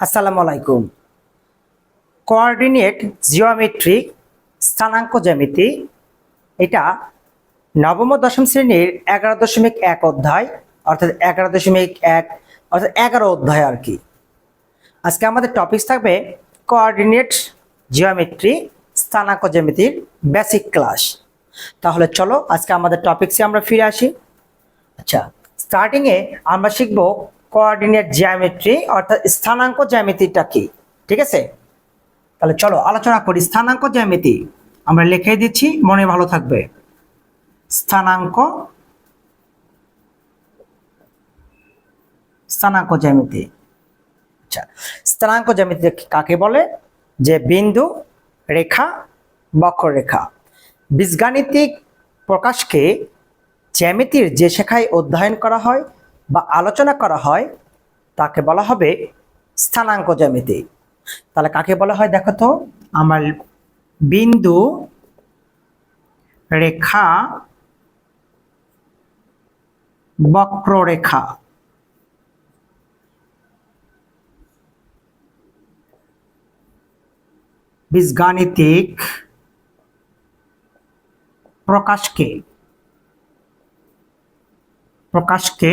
আসসালামু আলাইকুম। Coordinate geometric স্থানাঙ্ক জ্যামিতি, এটা নবম দশম শ্রেণির এগারো দশমিক এক অধ্যায়, অর্থাৎ এগারো দশমিক এক, অর্থাৎ এগারো অধ্যায় আর কি। আজকে আমাদের টপিকস থাকবে কোঅর্ডিনেট জিওমেট্রি স্থানাঙ্ক জ্যামিতির বেসিক ক্লাস তাহলে চলো আজকে আমাদের টপিকসে আমরা ফিরে আসি। আচ্ছা স্টার্টিংয়ে আমরা শিখব কোঅর্ডিনেট জিওমেট্রি অর্থাৎ স্থানাঙ্ক জ্যামিতিটা কি? ঠিক আছে? তাহলে চলো আলোচনা করি। স্থানাঙ্ক জ্যামিতি আমরা লিখে দিচ্ছি। মনে ভালো থাকবে। স্থানাঙ্ক স্থানাঙ্ক জ্যামিতি। আচ্ছা স্থানাঙ্ক জ্যামিতি কাকে বলে? যে বিন্দু, রেখা, বক্ররেখা। বীজগাণিতিক প্রকাশকে জ্যামিতির যে শাখায় অধ্যয়ন করা হয় বা আলোচনা করা হয়, তাকে বলা হবে স্থানাঙ্ক জ্যামিতি। তাহলে কাকে বলা হয় দেখো তো? আমার বিন্দু, রেখা, বক্ররেখা। বীজগাণিতিক প্রকাশকে প্রকাশকে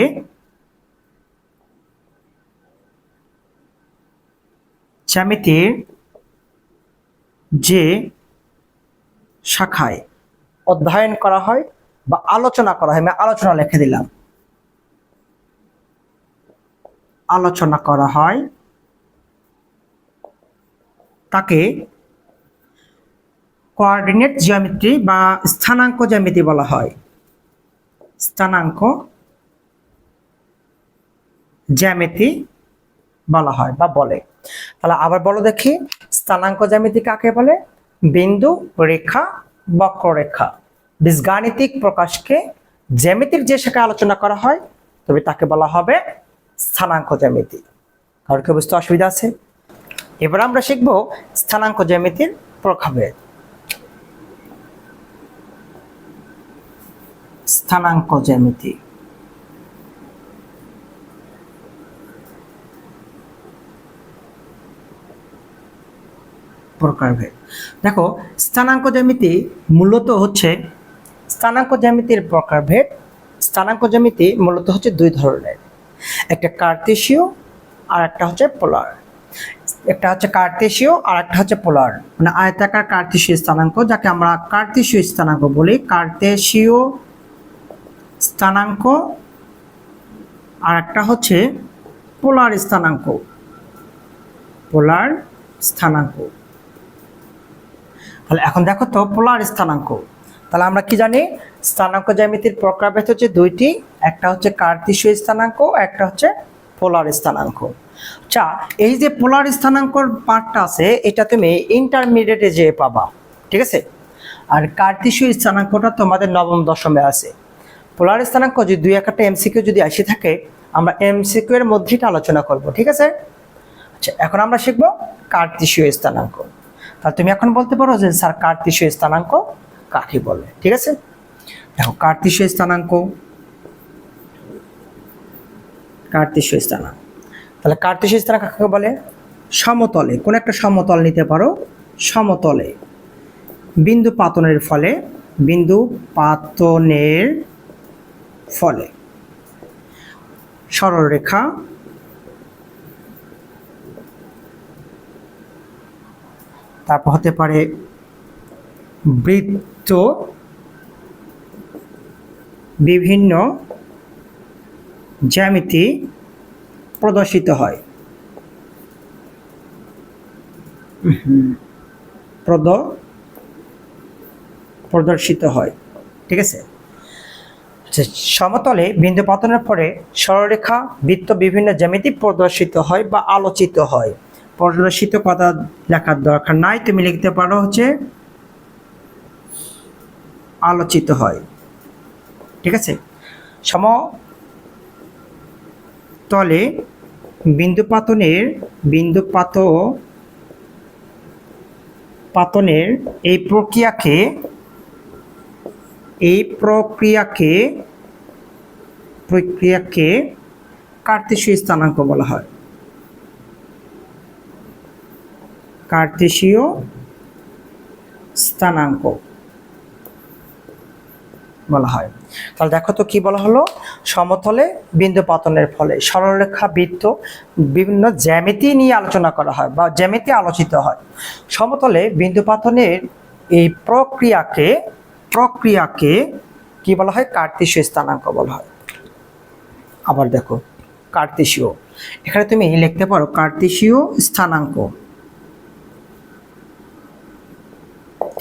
জ্যামিতির যে শাখায় অধ্যয়ন করা হয় বা আলোচনা করা হয়, আমি আলোচনা লিখে দিলাম। আলোচনা করা হয়, তাকে কোঅর্ডিনেট জ্যামিতি বা স্থানাঙ্ক জ্যামিতি বলা হয়। স্থানাঙ্ক জ্যামিতি বলা হয় বা বলে। তাহলে আবার বলো দেখি, স্থানাঙ্ক জ্যামিতি কাকে বলে? বিন্দু, রেখা, বক্ররেখা। বীজগাণিতিক প্রকাশকে জ্যামিতির যে শাখায় আলোচনা করা হয়, তবে তাকে বলা হবে স্থানাঙ্ক জ্যামিতি। কারোর কি বুঝতে অসুবিধা আছে? এবার আমরা শিখব স্থানাঙ্ক জ্যামিতির প্রভাবেদ স্থানাঙ্ক জ্যামিতি। প্রকারভেদ দেখো, স্থানাঙ্ক জ্যামিতি মূলত হচ্ছে, স্থানাঙ্ক জ্যামিতির প্রকারভেদ স্থানাঙ্ক জ্যামিতি মূলত হচ্ছে দুই ধরনের। একটা কার্তেশীয় আর একটা হচ্ছে পোলার। একটা হচ্ছে কার্তেশীয় আর একটা হচ্ছে পোলার। মানে আয়তাকার কার্তেশীয় স্থানাঙ্ক, যাকে আমরা কার্তেশীয় স্থানাঙ্ক বলি। কার্তেশীয় স্থানাঙ্ক আর একটা হচ্ছে পোলার স্থানাঙ্ক। পোলার স্থানাঙ্ক। তাহলে এখন দেখো তো পোলার স্থানাঙ্ক। তাহলে আমরা কি জানি? স্থানাঙ্ক জ্যামিতির প্রকারভেদ হচ্ছে দুইটি, একটা হচ্ছে কার্তিসীয় স্থানাঙ্ক, একটা হচ্ছে পোলার স্থানাঙ্ক। আচ্ছা এই যে পোলার স্থানাঙ্কর পার্টটা আছে, এটা তুমি ইন্টারমিডিয়েটে যে পাবা, ঠিক আছে? আর কার্তিসীয় স্থানাঙ্কটা তোমাদের নবম দশমে আছে। পোলার স্থানাঙ্ক যদি দুই একটা এমসিকিউ যদি আসে থাকে, আমরা এমসিকিউ এর মধ্যেটা আলোচনা করব, ঠিক আছে? আচ্ছা এখন আমরা শিখব কার্তিসীয় স্থানাঙ্ক। তাহলে তুমি এখন বলতে পারো যে স্যার কার্তিসীয় স্থানাঙ্ক কাকে বলে? ঠিক আছে? দেখো কার্তিসীয় স্থানাঙ্ক। কার্তিসীয় স্থানাঙ্ক। তাহলে কার্তিসীয় স্থানাঙ্ক কাকে বলে? সমতলে। কোন একটা সমতল নিতে পারো। সমতলে। বিন্দু পাতনের ফলে, বিন্দু পাতনের ফলে। সরলরেখা তারপর হতে পারে বৃত্ত বিভিন্ন জ্যামিতি প্রদর্শিত হয়। প্রদ প্রদর্শিত হয়। ঠিক আছে? আচ্ছা, সমতলে বিন্দু পাতনের পরে সরলরেখা বৃত্ত বিভিন্ন জ্যামিতি প্রদর্শিত হয় বা আলোচিত হয়। প্রদর্শিত কথা লেখার দরকার নাই। তুমি লিখতে পারো হচ্ছে, আলোচিত হয়। ঠিক আছে? সম তলে বিন্দু পাতনের, বিন্দু পাত, পাতনের এই প্রক্রিয়াকে এই প্রক্রিয়াকে প্রক্রিয়াকে কার্তেশীয় স্থানাঙ্ক বলা হয়। কার্তেশীয় স্থানাঙ্ক বলা হয়। তাহলে দেখো তো কি বলা হলো? সমতলে বিন্দু পতনের ফলে সরলরেখা বৃত্ত বিভিন্ন জ্যামিতি নিয়ে আলোচনা করা হয় বা জ্যামিতি আলোচিত হয়। সমতলে বিন্দু পতনের এই প্রক্রিয়াকে প্রক্রিয়াকে কি বলা হয়? কার্তেশীয় স্থানাঙ্ক বলা হয়। আবার দেখো কার্তেশীয় এখানে তুমি লিখতে পারো কার্তেশীয় স্থানাঙ্ক।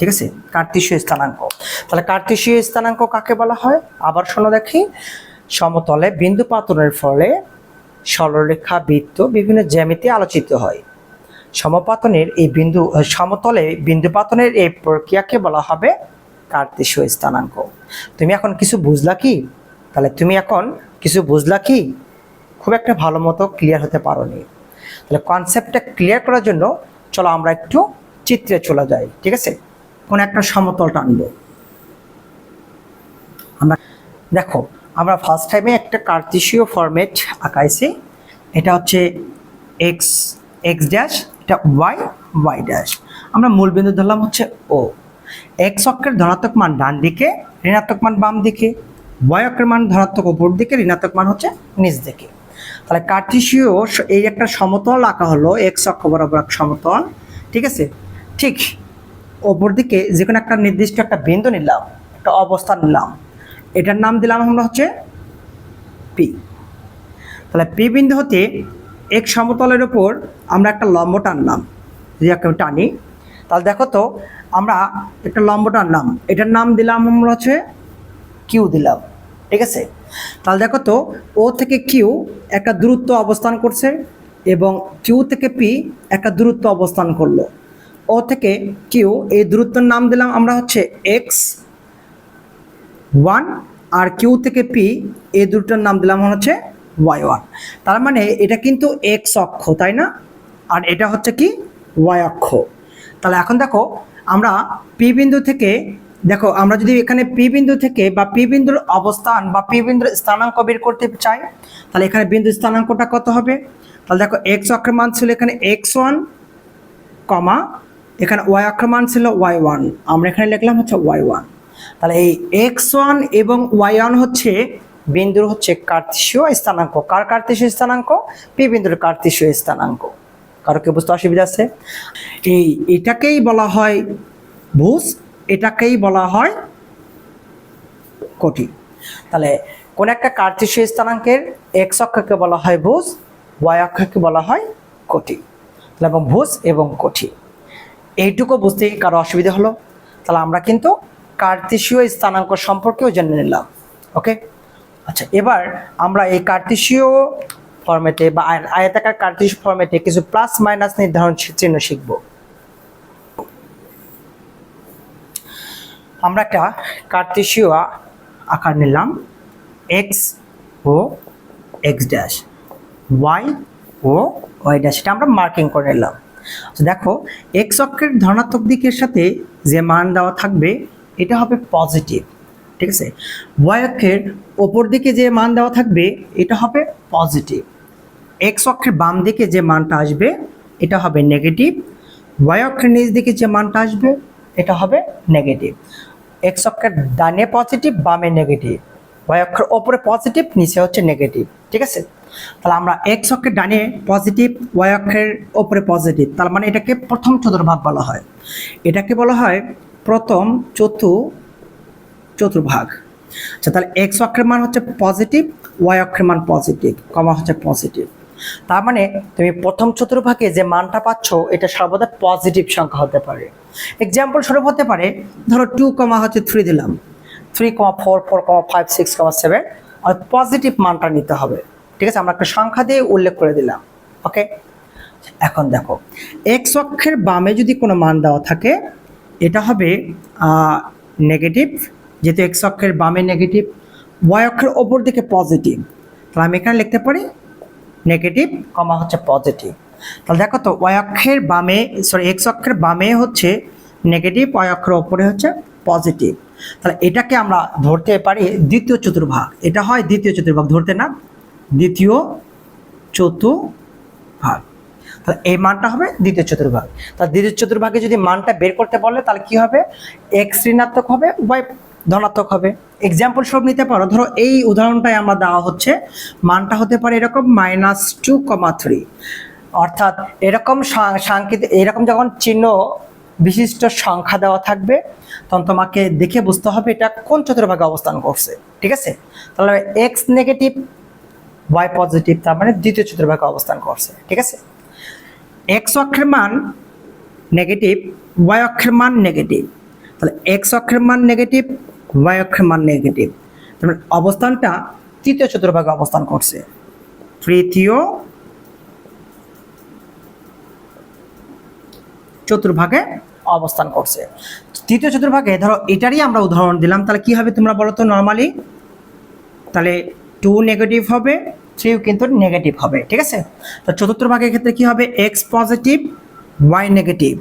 ঠিক আছে? কার্তেশীয় স্থানাঙ্ক। তাহলে কার্তেশীয় স্থানাঙ্ক কাকে বলা হয়? আবার শোনো দেখি। সমতলে বিন্দু পাতনের ফলে সরলরেখা, বৃত্ত বিভিন্ন জ্যামিতি আলোচিত হয়। সমপাতনের এই বিন্দু, সমতলে বিন্দু পাতনের এই প্রক্রিয়াকে বলা হবে কার্তেশীয় স্থানাঙ্ক। তুমি এখন কিছু বুঝলা কি? তাহলে তুমি এখন কিছু বুঝলা কি? খুব একটা ভালো মতো ক্লিয়ার হতে পারোনি। তাহলে কনসেপ্টটা ক্লিয়ার করার জন্য চলো আমরা একটু চিত্রে চলে যাই, ঠিক আছে? কোন একটা সমতল টানবো। আমরা দেখো, আমরা ফার্স্ট টাইমে একটা কার্তেশীয় ফরম্যাট আঁকাইছি। এটা হচ্ছে এক্স এক্স ড্যাশ এটা ওয়াই ওয়াই ড্যাশ আমরা মূলবিন্দু ধরলাম হচ্ছে ও এক্স অক্ষের ধনাত্মক মান ডান দিকে, ঋণাত্মক মান বাম দিকে। ওয়াই অক্ষের মান ধনাত্মক উপর দিকে, ঋণাত্মক মান হচ্ছে নিচ দিকে। তাহলে কার্টেশীয় স- এই একটা সমতল আঁকা হলো এক্স অক্ষ বরাবর সমতল, ঠিক আছে? ঠিক ওপর দিকে যে কোনো একটা নির্দিষ্ট একটা বিন্দু নিলাম, একটা অবস্থান নিলাম, এটার নাম দিলাম আমরা হচ্ছে পি তাহলে পি বিন্দু হতে এক সমতলের ওপর আমরা একটা লম্ব টানলাম যদি একটা টানি, তাহলে দেখো তো আমরা একটা লম্ব টানলাম এটার নাম দিলাম আমরা হচ্ছে কিউ দিলাম, ঠিক আছে? তাহলে দেখো তো ও থেকে কিউ একটা দূরত্ব অবস্থান করছে এবং কিউ থেকে পি একটা দূরত্ব অবস্থান করল। ও থেকে কিউ, এই দূরত্বের নাম দিলাম আমরা হচ্ছে এক্স ওয়ান আর কিউ থেকে পি এই দুটোর নাম দিলাম হচ্ছে ওয়াই ওয়ান তার মানে এটা কিন্তু এক্স অক্ষ, তাই না? আর এটা হচ্ছে কি ওয়াই অক্ষ। তাহলে এখন দেখো, আমরা পি বিন্দু থেকে, দেখো, আমরা যদি এখানে পি বিন্দু থেকে বা পি বিন্দুর অবস্থান বা পি বিন্দুর স্থানাঙ্ক বের করতে চাই, তাহলে এখানে বিন্দু স্থানাঙ্কটা কত হবে? তাহলে দেখো এক্স অক্ষের মান ছিল এখানে এক্স ওয়ান কমা এখানে ওয়াই অক্ষের মান ছিল ওয়াই ওয়ান আমরা এখানে লিখলাম হচ্ছে ওয়াই ওয়ান তাহলে এই এক্স ওয়ান এবং ওয়াই ওয়ান হচ্ছে বিন্দুর হচ্ছে কার্তেশীয় স্থানাঙ্ক। কার কার্তেশীয় স্থানাঙ্ক? পি বিন্দুর কার্তেশীয় স্থানাঙ্ক। কারও কি বুঝতে অসুবিধা আছে? এই এটাকেই বলা হয় ভুজ, এটাকেই বলা হয় কোটি। তাহলে কোন একটা কার্তেশীয় স্থানাঙ্কের এক্স অক্ষকে বলা হয় ভুজ ওয়াই অক্ষকে বলা হয় কোটি। তাহলে এবং ভুজ এবং কোটি। এইটুকু বুঝতে কারও অসুবিধা হলো, তাহলে আমরা কিন্তু কার্তেশীয় স্থানাঙ্ক সম্পর্কেও জেনে নিলাম, ওকে? আচ্ছা এবার আমরা এই কার্তেশীয় ফর্মেটে বা আয়- আয়তাকার কার্তেশীয় ফর্মেটে কিছু প্লাস মাইনাস নির্ধারণ চিহ্ন শিখব। আমরা একটা কার্তেশীয় আকার নিলাম X O X dash Y O Y dash এটা আমরা মার্কিং করে নিলাম। দেখো এক্স অক্ষের ধনাত্মক দিকের সাথে যে মান দেওয়া থাকবে, এটা হবে পজিটিভ ঠিক আছে? ওয়াই অক্ষের ওপর দিকে যে মান দেওয়া থাকবে, এটা হবে পজিটিভ এক্স অক্ষের বাম দিকে যে মানটা আসবে, এটা হবে নেগেটিভ ওয়াই অক্ষের নিচ দিকে যে মানটা আসবে, এটা হবে নেগেটিভ এক্স অক্ষের ডানে পজিটিভ বামে নেগেটিভ ওয়াই অক্ষের ওপরে পজিটিভ নিচে হচ্ছে নেগেটিভ ঠিক আছে? তাহলে আমরা এক্স অক্ষের ডানে পজিটিভ ওয়াই অক্ষের ওপরে পজিটিভ তার মানে এটাকে প্রথম চতুর্ভাগ বলা হয়। এটাকে বলা হয় প্রথম চতু, চতুর্ভাগ। আচ্ছা তাহলে এক্স অক্ষের মান হচ্ছে পজিটিভ ওয়াই অক্ষের মান পজিটিভ কমা হচ্ছে পজিটিভ তার মানে তুমি প্রথম চতুর্ভাগে যে মানটা পাচ্ছ, এটা সর্বদা পজিটিভ সংখ্যা হতে পারে। এক্সাম্পল স্বরূপ হতে পারে, ধরো টু কমা হচ্ছে থ্রি দিলাম। Three comma four four comma five six comma seven আর পজিটিভ মানটা নিতে হবে। ঠিক আছে, আমরা একটা সংখ্যা দিয়ে উল্লেখ করে দিলাম ওকে এখন দেখো এক্স অক্ষের বামে যদি কোনো মান দেওয়া থাকে, এটা হবে নেগেটিভ যেহেতু এক্স অক্ষের বামে নেগেটিভ ওয়াই অক্ষের ওপর দিকে পজিটিভ তাহলে আমি এখানে লিখতে পারি নেগেটিভ কমা হচ্ছে পজিটিভ তাহলে দেখো তো ওয়াই অক্ষের বামে সরি এক্স অক্ষের বামে হচ্ছে নেগেটিভ ওয়াই অক্ষের ওপরে হচ্ছে পজিটিভ তাহলে এটাকে আমরা ধরতে পারি দ্বিতীয় চতুর্ভাগ, এটা হয় দ্বিতীয় চতুর্ভাগ, ধরতে না দ্বিতীয় চতুর্ভাগ তাহলে এই মানটা হবে দ্বিতীয় চতুর্ভাগ। তাহলে দ্বিতীয় চতুর্ভাগে যদি মানটা বের করতে বলে, তাহলে কি হবে? এক্স ঋণাত্মক হবে ওয়াই ধনাত্মক হবে। এক্সাম্পল সব নিতে পারো। ধরো এই উদাহরণটাই আমরা দেওয়া হচ্ছে। মানটা হতে পারে এরকম মাইনাস টু কমা থ্রি অর্থাৎ এরকম সাংকেতিক, এরকম যখন চিহ্ন বিশিষ্ট সংখ্যা দেওয়া থাকবে, তখন তোমাকে দেখে বুঝতে হবে এটা কোন চতুর্ভাগে অবস্থান করছে। ঠিক আছে? তাহলে এক্স নেগেটিভ ওয়াই পজিটিভ তার মানে দ্বিতীয় চতুর্ভাগে অবস্থান করছে, ঠিক আছে? এক্স অক্ষের মান নেগেটিভ ওয়াই অক্ষের মান নেগেটিভ তাহলে এক্স অক্ষের মান নেগেটিভ ওয়াই অক্ষের মান নেগেটিভ তার মানে অবস্থানটা তৃতীয় চতুর্ভাগে অবস্থান করছে। তৃতীয় চতুর্ভাগে অবস্থান করছে। তৃতীয় চতুর্ভাগে ধরো এটারই আমরা উদাহরণ দিলাম, তাহলে কি হবে তোমরা বলো তো নর্মালি তাহলে টু নেগেটিভ হবে থ্রিও কিন্তু নেগেটিভ হবে, ঠিক আছে? তো চতুর্থ ভাগের ক্ষেত্রে কি হবে? X positive y negative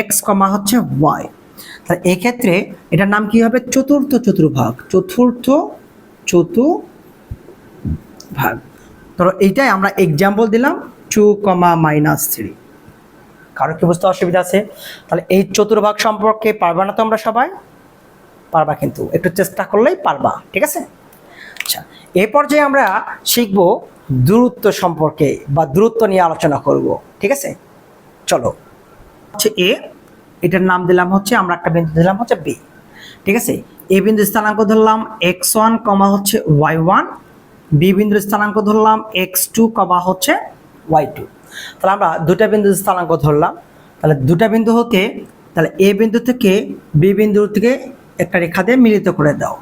x comma হচ্ছে ওয়াই তাহলে এক্ষেত্রে এটার নাম কি হবে? চতুর্থ চতুর্ভাগ চতুর্থ চতুর্ভাগ। ধরো এইটাই আমরা এক্সাম্পল দিলাম টু কমা মাইনাস থ্রি কারও কি বুঝতে অসুবিধা আছে? তাহলে এই চতুর্ভাগ সম্পর্কে পারবা না তো আমরা সবাই? পারবা কিন্তু, একটু চেষ্টা করলেই পারবা, ঠিক আছে? আচ্ছা এই পর্যায়ে আমরা শিখব দূরত্ব সম্পর্কে বা দূরত্ব নিয়ে আলোচনা করব, ঠিক আছে? চলো। হচ্ছে এ, এটার নাম দিলাম হচ্ছে, আমরা একটা বিন্দু দিলাম হচ্ছে বি, ঠিক আছে? এ বিন্দু স্থানাঙ্ক ধরলাম এক্স ওয়ান কমা হচ্ছে ওয়াই ওয়ান, বি বিন্দুর স্থানাঙ্ক ধরলাম এক্স টু কমা হচ্ছে ওয়াই টু। তাহলে আমরা দুটা বিন্দু স্থানাঙ্ক ধরলাম, তাহলে দুটা বিন্দু হতে, তাহলে এ বিন্দু থেকে বি বিন্দু থেকে একটা রেখা দিয়ে মিলিত করে দাও।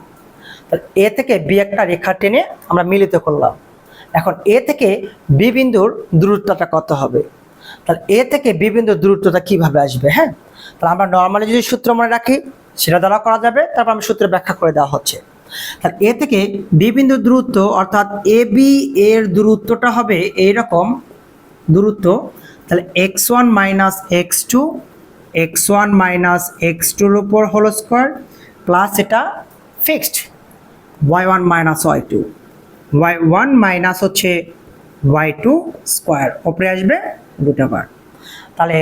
তাহলে এ থেকে বি একটা রেখা টেনে আমরা মিলিত করলাম। এখন এ থেকে বি বিন্দুর দূরত্বটা কত হবে? তাহলে এ থেকে বি বিন্দুর দূরত্বটা কীভাবে আসবে হ্যাঁ? তাহলে আমরা নর্মালি যদি সূত্র মনে রাখি, সেটা দ্বারা করা যাবে, তারপর আমি সূত্র ব্যাখ্যা করে দেওয়া হচ্ছে। তাহলে এ থেকে বি বিন্দুর দূরত্ব, অর্থাৎ এ বি এর দূরত্বটা হবে এইরকম দূরত্ব, তাহলে x one minus x two, x one minus x টুর উপর হোল স্কোয়ার, প্লাস এটা fixed. Y one minus y two y one minus হচ্ছে ওয়াই টু স্কোয়ার ওপরে আসবে দুটো বার তাহলে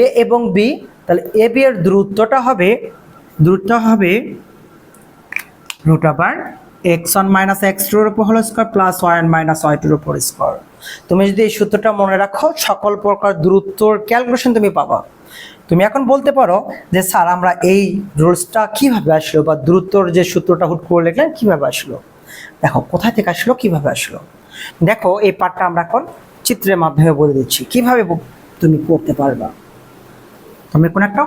এ এবং বি তাহলে এ বি এর দূরত্বটা হবে দূরত্ব হবে রুট আবার এক্স ওয়ান মাইনাস এক্স টুর উপর whole square plus one minus y টুর উপর স্কোয়ার তুমি যদি এই সূত্রটা মনে রাখো, সকল প্রকার দূরত্বর ক্যালকুলেশন তুমি পাবা। তুমি এখন বলতে পারো যে, স্যার, আমরা এই রুলসটা কীভাবে আসলো বা দূরত্বর যে সূত্রটা হুট করে লিখলেন, কীভাবে আসলো? দেখো, কোথায় থেকে আসলো, কীভাবে আসলো? দেখো, এই পার্টটা আমরা এখন চিত্রের মাধ্যমে বলে দিচ্ছি। কীভাবে তুমি করতে পারবা? তুমি কোন একটা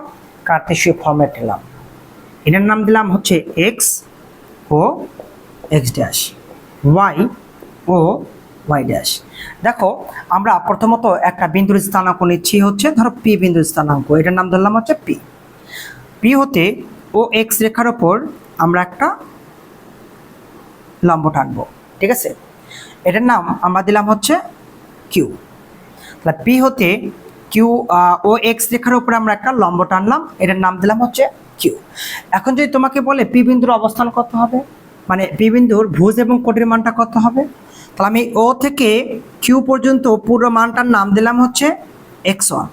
কার্তেশীয় ফর্মেট এলাম এটার নাম দিলাম হচ্ছে X O X dash Y O Y dash দেখো, আমরা প্রথমত একটা বিন্দুর স্থানাঙ্ক নিচ্ছি হচ্ছে, ধরো পি বিন্দুর স্থানাঙ্ক। এটার নাম ধরলাম হচ্ছে পি পি হতে ও এক্স রেখার ওপর আমরা একটা লম্ব টানবো, ঠিক আছে? এটার নাম আমরা দিলাম হচ্ছে কিউ তাহলে পি হতে কিউ ও এক্স রেখার উপরে আমরা একটা লম্ব টানলাম, এটার নাম দিলাম হচ্ছে কিউ এখন যদি তোমাকে বলে পি বিন্দুর অবস্থান কত হবে? মানে পি বিন্দুর ভুজ এবং কোটির মানটা কত হবে? তাহলে আমি ও থেকে কিউ পর্যন্ত পুরো মানটার নাম দিলাম হচ্ছে এক্স ওয়ান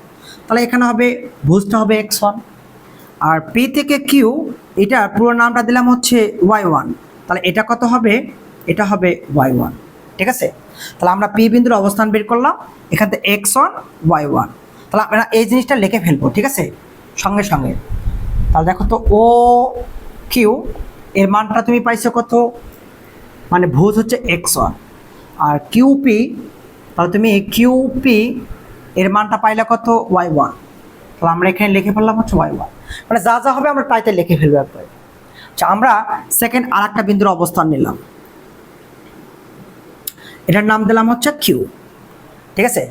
তাহলে এখানে হবে ভুজটা হবে এক্স ওয়ান আর পি থেকে কিউ এটা পুরো নামটা দিলাম হচ্ছে ওয়াই ওয়ান তাহলে এটা কত হবে? এটা হবে ওয়াই ওয়ান ঠিক আছে? তাহলে আমরা পি বিন্দুর অবস্থান বের করলাম, এখান থেকে এক্স ওয়ান ওয়াই ওয়ান তাহলে আমরা এই জিনিসটা লিখে ফেলব, ঠিক আছে? সঙ্গে সঙ্গে। তাহলে দেখো তো ও কিউ এর মানটা তুমি পাইছো কত? মানে ভুজ হচ্ছে এক্স ওয়ান আর কিউপি তাহলে তুমি কিউপি এর মানটা পাইলে কত? ওয়াই ওয়ান তাহলে আমরা এখানে লিখে ফেললাম হচ্ছে ওয়াই ওয়ান মানে যা যা হবে আমরা তাইতে লিখে ফেলব একবার। আচ্ছা আমরা সেকেন্ড আর একটা বিন্দুর অবস্থান নিলাম। এটার নাম দিলাম হচ্ছে কিউ ঠিক আছে?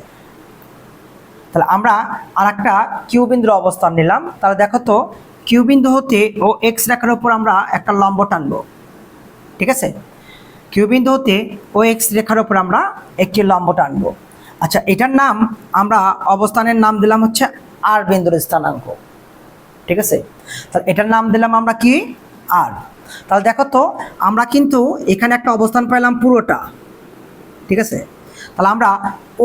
তাহলে আমরা আর একটা কিউ বিন্দুর অবস্থান নিলাম। তাহলে দেখো তো কিউ বিন্দু হতে ও এক্স রেখার উপর আমরা একটা লম্ব টানবো। ঠিক আছে? কিউ ও এক্স রেখার উপর আমরা একটি লম্ব টানবো। আচ্ছা এটার নাম আমরা অবস্থানের নাম দিলাম হচ্ছে আর বিন্দুর স্থানাঙ্ক। ঠিক আছে? তাহলে এটার নাম দিলাম আমরা কি? আর তাহলে দেখো তো, আমরা কিন্তু এখানে একটা অবস্থান পাইলাম পুরোটা। ঠিক আছে? তাহলে আমরা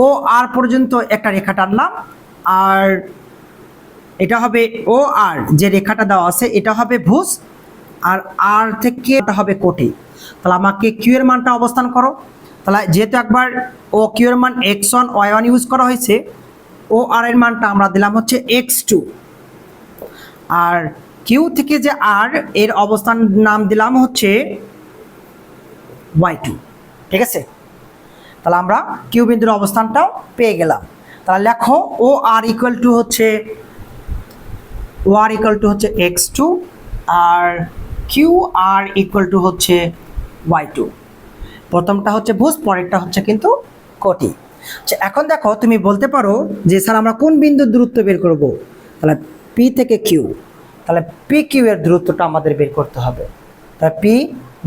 ও আর পর্যন্ত একটা রেখা টানলাম। আর এটা হবে ও আর যে রেখাটা দেওয়া আছে, এটা হবে ভুজ। আর আর থেকে এটা হবে কোটি। তাহলে আমাকে কিউ এর মানটা অবস্থান করো। তাহলে যেহেতু একবার ও কিউ এর মান x one y one use করা হয়েছে ও আর এর মানটা আমরা দিলাম হচ্ছে এক্স টু আর কিউ থেকে যে আর এর অবস্থান নাম দিলাম হচ্ছে ওয়াই টু ঠিক আছে? তাহলে আমরা কিউ বিন্দুর অবস্থানটাও পেয়ে গেলাম। তাহলে লেখো ও আর ইকুয়াল টু হচ্ছে ও আর ইকুয়াল টু হচ্ছে x two R Q R equal to হচ্ছে ওয়াই টু প্রথমটা হচ্ছে ভুজ, পরেরটা হচ্ছে কিন্তু কোটি। আচ্ছা এখন দেখো, তুমি বলতে পারো যে, স্যার, আমরা কোন বিন্দুর দূরত্ব বের করব? তাহলে পি থেকে কিউ তাহলে পি কিউ এর দূরত্বটা আমাদের বের করতে হবে। তাহলে পি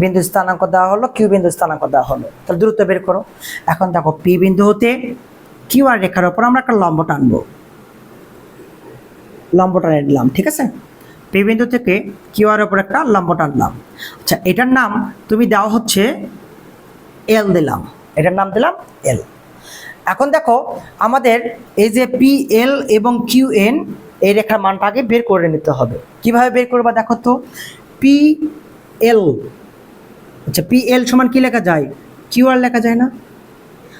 বিন্দু স্থানাঙ্ক দেওয়া হলো কিউ বিন্দু স্থানাঙ্ক দেওয়া হলো। তাহলে দূরত্ব বের করো। এখন দেখো পি বিন্দু হতে কিউ আর রেখার ওপর আমরা একটা লম্ব টানবো। লম্ব টানে দিলাম ঠিক আছে? পি বিন্দু থেকে কিউ আর ওপর একটা লম্ব টানলাম আচ্ছা এটার নাম তুমি দেওয়া হচ্ছে এল দিলাম। এটার নাম দিলাম এল। এখন দেখো, আমাদের এই যে পি এল এবং কিউ এন এই রেখার মানটা আগে বের করে নিতে হবে। কীভাবে বের করবা দেখো তো? পি এল আচ্ছা পি এল সমান কি লেখা যায়? কিউ আর লেখা যায় না।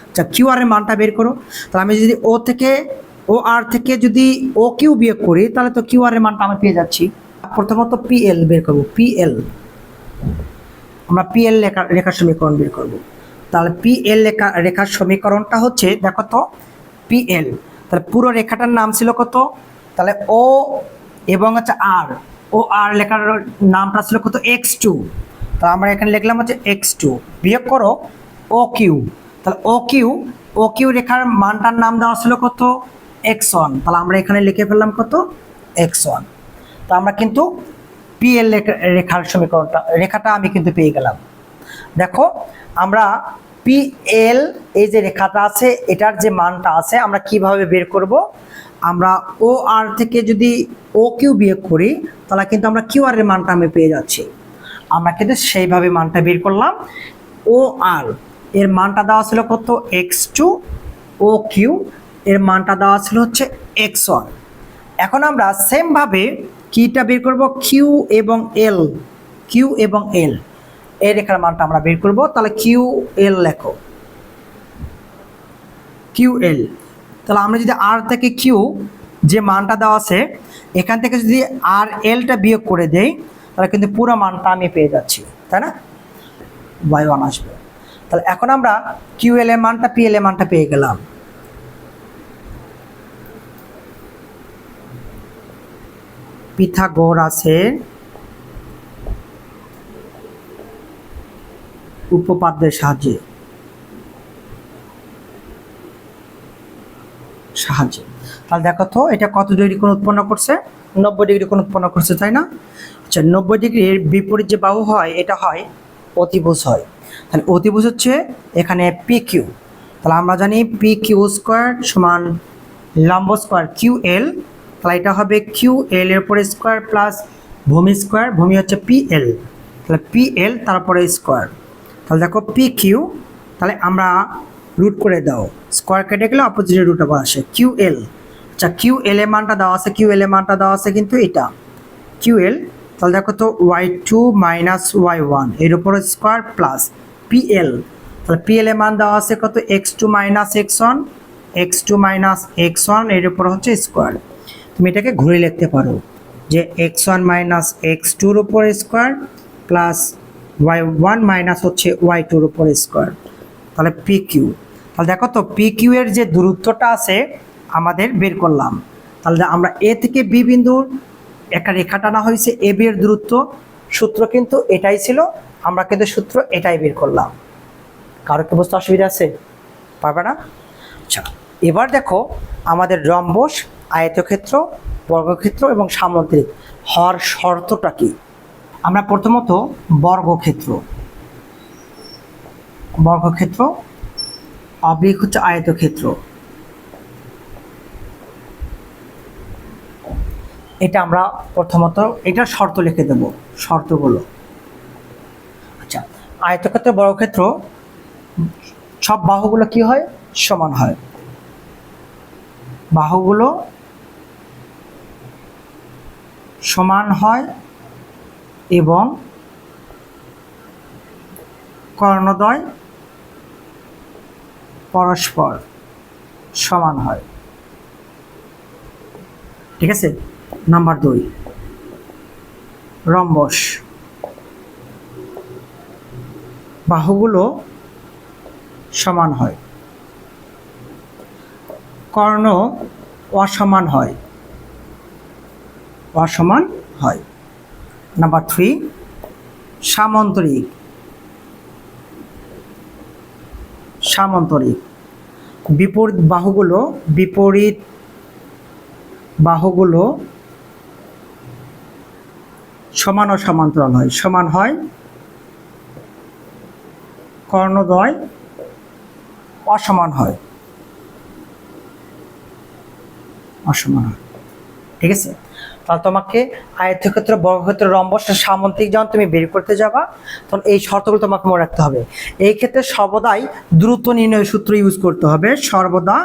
আচ্ছা কিউ আর এর মানটা বের করো। তাহলে আমি যদি ও থেকে ও আর থেকে যদি ও কিউ বিয়োগ করি, তাহলে তো কিউ আর এর মানটা আমি পেয়ে যাচ্ছি। প্রথমত পি এল বের করব পি এল আমরা পি এল লেখা রেখার সমীকরণ বের করব। তাহলে পি এল লেখা রেখার সমীকরণটা হচ্ছে, দেখো তো পি এল তাহলে পুরো রেখাটার নাম ছিল কত? তাহলে ও এবং হচ্ছে আর ও আর লেখার নামটা ছিল কত? এক্স টু তাহলে আমরা এখানে লিখলাম হচ্ছে এক্স টু বিয়োগ করো ও কিউ তাহলে ও কিউ ও কিউ রেখার মানটার নাম দেওয়া ছিল কত? এক্স ওয়ান তাহলে আমরা এখানে লিখে ফেললাম কত? এক্স ওয়ান তো আমরা কিন্তু পিএল রেখার সমীকরণটা, রেখাটা আমি কিন্তু পেয়ে গেলাম। দেখো, আমরা পিএল এই যে রেখাটা আছে, এটার যে মানটা আছে, আমরা কীভাবে বের করব? আমরা ও আর থেকে যদি ও কিউ বিয়োগ করি, তাহলে কিন্তু আমরা কিউ আর এর মানটা আমি পেয়ে যাচ্ছি। আমরা কিন্তু সেইভাবে মানটা বের করলাম। ও আর এর মানটা দেওয়া ছিল কত? এক্স টু ও কিউ এর মানটা দেওয়া ছিল হচ্ছে এক্স ওয়ান এখন আমরা সেমভাবে কিটা বের করব কিউ এবং এল কিউ এবং এল এই রেখার মানটা আমরা বের করব। তাহলে কিউ এল লেখো। কিউ এল তাহলে আমরা যদি আর থেকে কিউ যে মানটা দেওয়া আছে, এখান থেকে যদি আর এলটা বিয়োগ করে দেই, তাহলে কিন্তু পুরো মানটা আমি পেয়ে যাচ্ছি। তাই না? ওয়াই ওয়ান আসবে। তাহলে এখন আমরা কিউ এল এর মানটা পি এল মানটা পেয়ে গেলাম। পিথাগোরাসের উপপাদ্যের সাহায্যে। সাহায্যে। তাহলে দেখো তো, এটা কত ডিগ্রি কোণ উৎপন্ন করছে? নব্বই ডিগ্রি কোণ উৎপন্ন করছে, তাই না? আচ্ছা নব্বই ডিগ্রির বিপরীত যে বাহু হয়, এটা হয় অতিভুজ হয়। তাহলে অতিভুজ হচ্ছে এখানে পি কিউ তাহলে আমরা জানি পি কিউ স্কোয়ার সমান লম্ব স্কোয়ার কিউ এল তাহলে এটা হবে কিউ এল এর উপরে স্কোয়ার প্লাস ভূমি স্কোয়ার ভূমি হচ্ছে পি এল তাহলে পি এল তারপরে স্কোয়ার তাহলে দেখো পি কিউ তাহলে আমরা রুট করে দাও। স্কোয়ার কেটে গেলে অপোজিটের রুট আবার আসে। কিউ এল আচ্ছা কিউ এল এর মানটা দেওয়া আছে কিউ এল এর মানটা দেওয়া আছে কিন্তু এটা। কিউ এল তাহলে দেখো তো ওয়াই টু মাইনাস ওয়াই ওয়ানের উপর স্কোয়ার প্লাস পি এল তাহলে পি এল এর মান দেওয়া আছে কত? X two minus x one x two minus x ওয়ানের উপর হচ্ছে স্কোয়ার তুমি এটাকে ঘুরে লিখতে পারো যে এক্স ওয়ান মাইনাস এক্স টুর উপর square plus y one minus হচ্ছে ওয়াই টুর উপর স্কোয়ার তাহলে পি কিউ তাহলে দেখো তো পি কিউ এর যে দূরত্বটা আছে, আমাদের বের করলাম। তাহলে আমরা এ থেকে বি বিন্দুর একটা রেখা টানা হয়েছে এ বি এর দূরত্ব। সূত্র কিন্তু এটাই ছিল, আমরা কিন্তু সূত্র এটাই বের করলাম। কারও কি বুঝতে অসুবিধা আছে? পারবে না? আচ্ছা। এবার দেখো আমাদের রম্বস আয়তক্ষেত্র, বর্গক্ষেত্র এবং সামুদ্রিক। হর শর্তটা কি? আমরা প্রথমত বর্গক্ষেত্র। বর্গক্ষেত্র, অবলিক হচ্ছে আয়তক্ষেত্র। এটা আমরা প্রথমত, এটা শর্ত লিখে দেব, শর্তগুলো। আচ্ছা আয়তক্ষেত্র, বর্গক্ষেত্র, সব বাহুগুলো কি হয়? সমান হয়। বাহুগুলো সমান হয় এবং কর্ণদ্বয় পরস্পর সমান হয়। ঠিক আছে? নাম্বার দুই। রম্বস। বাহুগুলো সমান হয়। কর্ণ অসমান হয়। অসমান হয়। নাম্বার থ্রি সামান্তরিক। সামান্তরিক। বিপরীত বাহুগুলো বিপরীত বাহুগুলো সমান ও সমান্তরাল হয়। সমান হয় কর্ণদ্বয়, অসমান হয়। অসমান ঠিক আছে? তাহলে তোমাকে আয়তক্ষেত্র, বর্গক্ষেত্র রম্বস সামন্তিক যখন তুমি বের করতে যাবা, তখন এই শর্তগুলো তোমাকে মনে রাখতে হবে। এই ক্ষেত্রে সর্বদাই দূরত্ব নির্ণয় সূত্র ইউজ করতে হবে। সর্বদা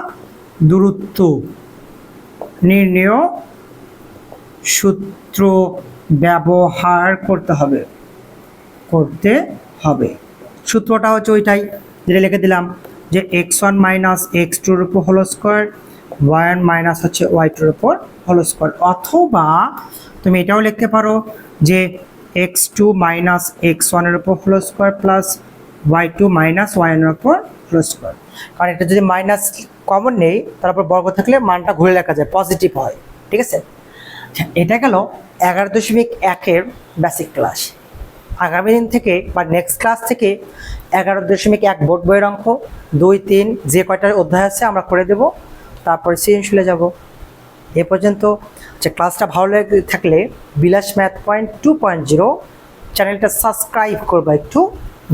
দূরত্ব নির্ণয় সূত্র ব্যবহার করতে হবে। করতে হবে। সূত্রটা হচ্ছে ওইটাই। যেটা লিখে দিলাম যে এক্স ওয়ান মাইনাস এক্স টুর উপর হোল স্কোয়ার ওয়ান মাইনাস হচ্ছে ওয়াই টুর উপর হোল স্কোয়ার অথবা তুমি এটাও লিখতে পারো যে এক্স টু মাইনাস এক্স ওয়ানের উপর whole square plus y two minus ওয়ানের উপর হোল স্কোয়ার কারণ এটা যদি মাইনাস কমন নেই তারপর বর্গ থাকলে মানটা ঘুরে লেখা যায় পজিটিভ হয়। ঠিক আছে? এটা গেল এগারো দশমিক একের বেসিক ক্লাস আগামী দিন থেকে বা নেক্সট ক্লাস থেকে এগারো দশমিক এক বোর্ড বইয়ের অঙ্ক দুই, তিন, যে কয়টা অধ্যায় আছে আমরা করে দেব। তারপরে সৃজনশীলে যাব। এ পর্যন্ত যে ক্লাসটা ভালো লেগে থাকলে Bilas math point two point zero চ্যানেলটা সাবস্ক্রাইব করবা একটু,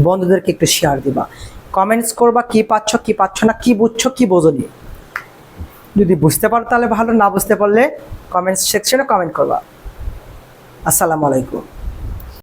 বন্ধুদেরকে একটু শেয়ার দিবা। কমেন্টস করবা, কি পাচ্ছ কি পাচ্ছ না, কি বুঝছ, কি বোঝনি যদি বুঝতে পারো তাহলে ভালো, না বুঝতে পারলে কমেন্টস সেকশনে কমেন্ট করবা। আসসালামু আলাইকুম।